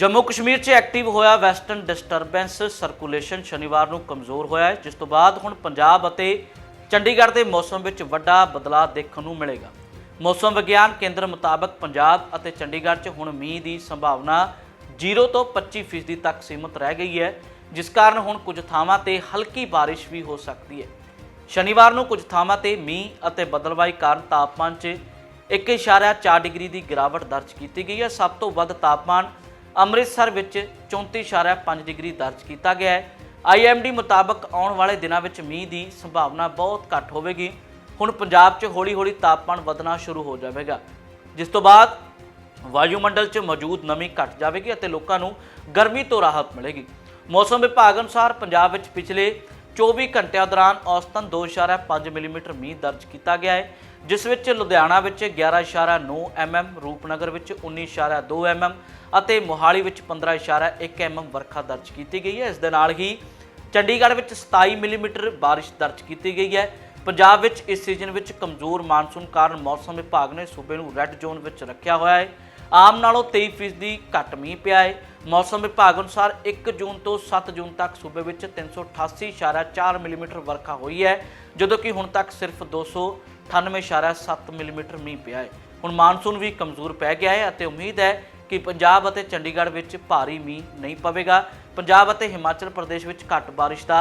ਜੰਮੂ ਕਸ਼ਮੀਰ 'ਚ ਐਕਟਿਵ ਹੋਇਆ western disturbance. Circulation ਸ਼ਨੀਵਾਰ ਨੂੰ ਕਮਜ਼ੋਰ ਹੋਇਆ ਹੈ, ਜਿਸ ਤੋਂ ਬਾਅਦ ਹੁਣ ਪੰਜਾਬ ਅਤੇ ਚੰਡੀਗੜ੍ਹ ਦੇ ਮੌਸਮ ਵਿੱਚ ਵੱਡਾ ਬਦਲਾਅ ਦੇਖਣ ਨੂੰ ਮਿਲੇਗਾ। ਮੌਸਮ ਵਿਗਿਆਨ ਕੇਂਦਰ ਮੁਤਾਬਕ ਪੰਜਾਬ ਅਤੇ ਚੰਡੀਗੜ੍ਹ 'ਚ ਹੁਣ ਮੀਂਹ ਦੀ ਸੰਭਾਵਨਾ 0 ਤੋਂ 25% ਫੀਸਦੀ ਤੱਕ ਸੀਮਤ ਰਹਿ ਗਈ ਹੈ, ਜਿਸ ਕਾਰਨ ਹੁਣ ਕੁਝ ਥਾਵਾਂ ਤੇ ਹਲਕੀ ਬਾਰਿਸ਼ ਵੀ ਹੋ ਸਕਦੀ ਹੈ। ਸ਼ਨੀਵਾਰ ਨੂੰ ਕੁਝ ਥਾਵਾਂ ਤੇ ਮੀਂਹ ਅਤੇ ਬਦਲਵਾਈ ਕਾਰਨ ਤਾਪਮਾਨ 'ਚ 1.4 ਡਿਗਰੀ ਦੀ ਗਿਰਾਵਟ ਦਰਜ ਕੀਤੀ ਗਈ ਹੈ। ਸਭ ਤੋਂ ਵੱਧ ਤਾਪਮਾਨ ਅੰਮ੍ਰਿਤਸਰ ਵਿੱਚ 34.5 ਡਿਗਰੀ ਦਰਜ ਕੀਤਾ ਗਿਆ ਹੈ। ਆਈਐਮਡੀ ਮੁਤਾਬਕ ਆਉਣ ਵਾਲੇ ਦਿਨਾਂ ਵਿੱਚ ਮੀਂਹ ਦੀ ਸੰਭਾਵਨਾ ਬਹੁਤ ਘੱਟ ਹੋਵੇਗੀ। ਹੁਣ ਪੰਜਾਬ 'ਚ ਹੌਲੀ-ਹੌਲੀ ਤਾਪਮਾਨ ਵਧਣਾ ਸ਼ੁਰੂ ਹੋ ਜਾਵੇਗਾ। ਜਿਸ ਤੋਂ ਬਾਅਦ ਵਾਯੂਮੰਡਲ 'ਚ ਮੌਜੂਦ ਨਮੀ ਘਟ ਜਾਵੇਗੀ ਅਤੇ ਲੋਕਾਂ ਨੂੰ ਗਰਮੀ ਤੋਂ ਰਾਹਤ ਮਿਲੇਗੀ। ਮੌਸਮ ਵਿਭਾਗ ਅਨੁਸਾਰ ਪੰਜਾਬ ਵਿੱਚ ਪਿਛਲੇ 24 ਘੰਟਿਆਂ ਦੌਰਾਨ ਔਸਤਨ 2.5 ਮਿਲੀਮੀਟਰ ਮੀਂਹ ਦਰਜ ਕੀਤਾ ਗਿਆ ਹੈ, ਜਿਸ ਵਿੱਚ ਲੁਧਿਆਣਾ ਵਿੱਚ 11.9 ਐਮਐਮ ਰੂਪਨਗਰ ਵਿੱਚ 19.2 ਐਮਐਮ ਅਤੇ ਮੋਹਾਲੀ ਵਿੱਚ 15.1 ਐਮਐਮ ਵਰਖਾ ਦਰਜ ਕੀਤੀ ਗਈ ਹੈ। ਇਸ ਦੇ ਨਾਲ ਹੀ ਚੰਡੀਗੜ੍ਹ ਵਿੱਚ 27 ਮਿਲੀਮੀਟਰ ਬਾਰਿਸ਼ ਦਰਜ ਕੀਤੀ ਗਈ ਹੈ। ਪੰਜਾਬ ਵਿੱਚ ਇਸ ਸੀਜ਼ਨ ਵਿੱਚ ਕਮਜ਼ੋਰ ਮਾਨਸੂਨ ਕਾਰਨ ਮੌਸਮ ਵਿਭਾਗ ਨੇ ਸੂਬੇ ਨੂੰ ਰੈੱਡ ਜ਼ੋਨ ਵਿੱਚ ਰੱਖਿਆ ਹੋਇਆ ਹੈ। ਆਮ ਨਾਲੋਂ 23% ਘੱਟ ਮੀਂਹ ਪਿਆ ਹੈ ਮੌਸਮ ਵਿਭਾਗ ਅਨੁਸਾਰ 1 ਜੂਨ ਤੋਂ 7 ਜੂਨ ਤੱਕ ਸੂਬੇ ਵਿੱਚ 388.4 ਮਿਲੀਮੀਟਰ ਵਰਖਾ ਹੋਈ ਹੈ, ਜਦੋਂ ਕਿ ਹੁਣ ਤੱਕ ਸਿਰਫ 298.7 ਮਿਲੀਮੀਟਰ ਮੀਂਹ ਪਿਆ ਹੈ ਹੁਣ ਮਾਨਸੂਨ ਵੀ ਕਮਜ਼ੋਰ ਪੈ ਗਿਆ ਹੈ ਅਤੇ ਉਮੀਦ ਹੈ ਕਿ ਪੰਜਾਬ ਅਤੇ ਚੰਡੀਗੜ੍ਹ ਵਿੱਚ ਭਾਰੀ ਮੀਂਹ ਨਹੀਂ ਪਵੇਗਾ। ਪੰਜਾਬ ਅਤੇ ਹਿਮਾਚਲ ਪ੍ਰਦੇਸ਼ ਵਿੱਚ ਘੱਟ ਬਾਰਿਸ਼ ਦਾ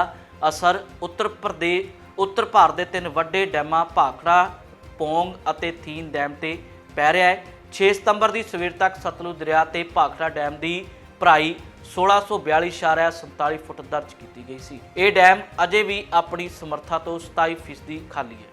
ਅਸਰ ਉੱਤਰ ਪ੍ਰਦੇਸ਼ ਉੱਤਰ ਭਾਰਤ ਦੇ ਤਿੰਨ ਵੱਡੇ ਡੈਮਾਂ ਭਾਖੜਾ, ਪੋਂਗ ਅਤੇ ਥੀਨ ਡੈਮ ਤੇ ਪੈ ਰਿਹਾ ਹੈ 6 ਸਤੰਬਰ ਦੀ ਸਵੇਰ ਤੱਕ ਸਤਲੁਜ ਦਰਿਆ ਤੇ ਭਾਖੜਾ ਡੈਮ ਦੀ ਭਰਾਈ 1642.47 ਫੁੱਟ ਦਰਜ ਕੀਤੀ ਗਈ ਸੀ। ਇਹ ਡੈਮ ਅਜੇ ਵੀ ਆਪਣੀ ਸਮਰੱਥਾ ਤੋਂ 27% ਖਾਲੀ ਹੈ।